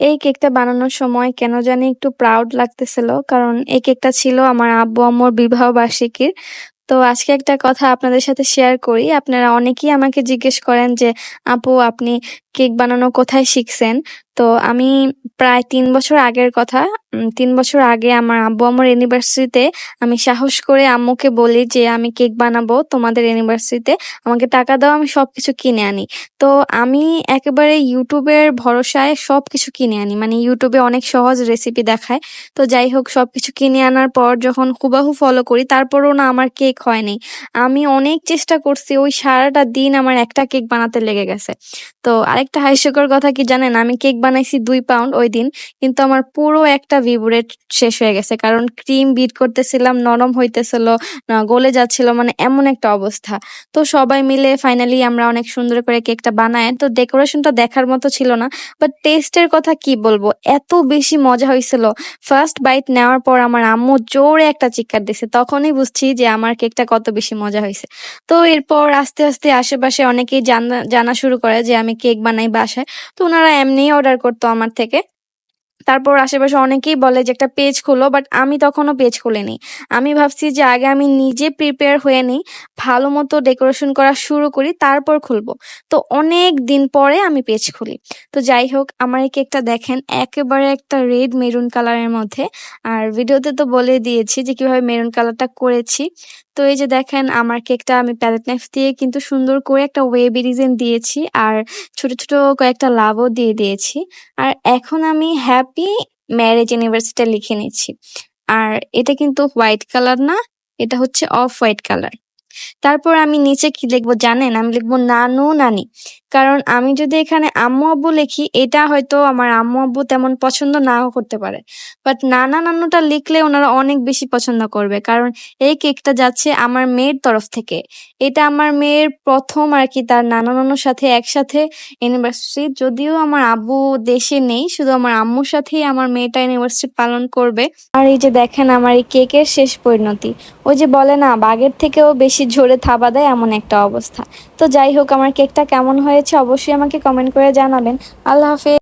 এই কেকটা বানানোর সময় কেন জানি একটু প্রাউড লাগতেছিল। কারণ এই কেকটা ছিল আমার আব্বু-আম্মুর বিবাহ বার্ষিকীর। তো আজকে একটা কথা আপনাদের সাথে শেয়ার করি। আপনারা অনেকেই আমাকে জিজ্ঞেস করেন যে, "আপু আপনি কেক বানানো কোথায় শিখছেন?" তো আমি প্রায় তিন বছর আগের কথা। তিন বছর আগে আমার আব্বু আমার অ্যানিভার্সারিতে আমি সাহস করে আম্মুকে বলি যে, "আমি কেক বানাবো তোমাদের অ্যানিভার্সারিতে। আমাকে টাকা দাও আমি সবকিছু কিনে আনি।" তো আমি একেবারে ইউটিউবের ভরসায় সবকিছু কিনে আনি। মানে ইউটিউবে অনেক সহজ রেসিপি দেখায়। তো যাই হোক সবকিছু কিনে আনার পর যখন হুবাহু ফলো করি তারপরও না আমার কেক হয়নি। আমি অনেক চেষ্টা করছি ওই সারাটা দিন আমার একটা কেক বানাতে লেগে গেছে। তো আরেকটা হাস্যকর কথা কি জানেন? আমি কেক বানাইছি দুই পাউন্ড ওই দিন কিন্তু আমার পুরো একটা ভিব্রেট শেষ হয়ে গেছে। কারণ ক্রিম বিট করতেছিলাম, নরম হইতেছিল, গলে যাচ্ছিল মানে এমন একটা অবস্থা। তো সবাই মিলে ফাইনালি আমরা অনেক সুন্দর করে কেকটা বানায়। তো ডেকোরেশনটা দেখার মতো ছিল না। বাট টেস্টের কথা কি বলব? এত বেশি মজা হয়েছিল ফার্স্ট বাইট নেওয়ার পর আমার আম্মু জোরে একটা চিৎকার দিছে। তখনই বুঝছি যে আমার কেকটা কত বেশি মজা হয়েছে তো এরপর আস্তে, আস্তে আশেপাশে অনেকেই জানা জানা শুরু করে যে আমি কেক বানাই বাসায়। তো ওনারা এমনিই অর্ডার করতো আমার থেকে। তারপর আশেপাশে অনেকেই বলে যে একটা পেজ খোলো বাট আমি তখনও পেজ খুলিনি। আমি ভাবছি যে আগে আমি নিজে প্রিপেয়ার হয়ে নিই, ভালো মতো ডেকোরেশন করা শুরু করি তারপর খুলবো। তো অনেক দিন পরে আমি পেজ খুলি। তো যাই হোক আমার এই কেকটা দেখেন একেবারে একটা রেড মেরুন কালারের মধ্যে। আর ভিডিওতে তো বলে দিয়েছি যে কীভাবে মেরুন কালারটা করেছি। তো এই যে দেখেন আমার কেকটা আমি প্যালেট নাইফ দিয়ে কিন্তু সুন্দর করে একটা ওয়েবি ডিজাইন দিয়েছি। আর ছোট, ছোট কয়েকটা লাভও দিয়ে দিয়েছি। আর এখন আমি হ্যাপি ম্যারেজ অ্যানিভার্সারিটা লিখে নিচ্ছি। আর এটা কিন্তু হোয়াইট কালার না, এটা হচ্ছে অফ হোয়াইট কালার। তারপর আমি নিচে কি লিখব জানেন? আমি লিখব নানু নানি। কারণ আমি যদি এখানে আম্মু আব্বু লিখি এটা হয়তো আমার আম্মু আব্বু তেমন পছন্দ নাও করতে পারে। বাট নানা নানুটা লিখলে ওনারা অনেক বেশি পছন্দ করবে। কারণ এই কেকটা যাচ্ছে আমার মেয়ের তরফ থেকে। এটা আমার মেয়ের ১ম আরকি তার নানা নানুর সাথে একসাথে অ্যানিভার্সারি। যদিও আমার আব্বু দেশে নেই, শুধু আমার আম্মুর সাথেই আমার মেয়েটা অ্যানিভার্সারি পালন করবে। আর এই যে দেখেন আমার এই কেকের শেষ পরিণতি। ওই যে বলে না বাঘের থেকেও বেশি জোরে থাবা দেয় এমন একটা অবস্থা। তো যাই হোক, আমার কেকটা কেমন হয়েছে অবশ্যই আমাকে কমেন্ট করে জানাবেন। আল্লাহ হাফেজ।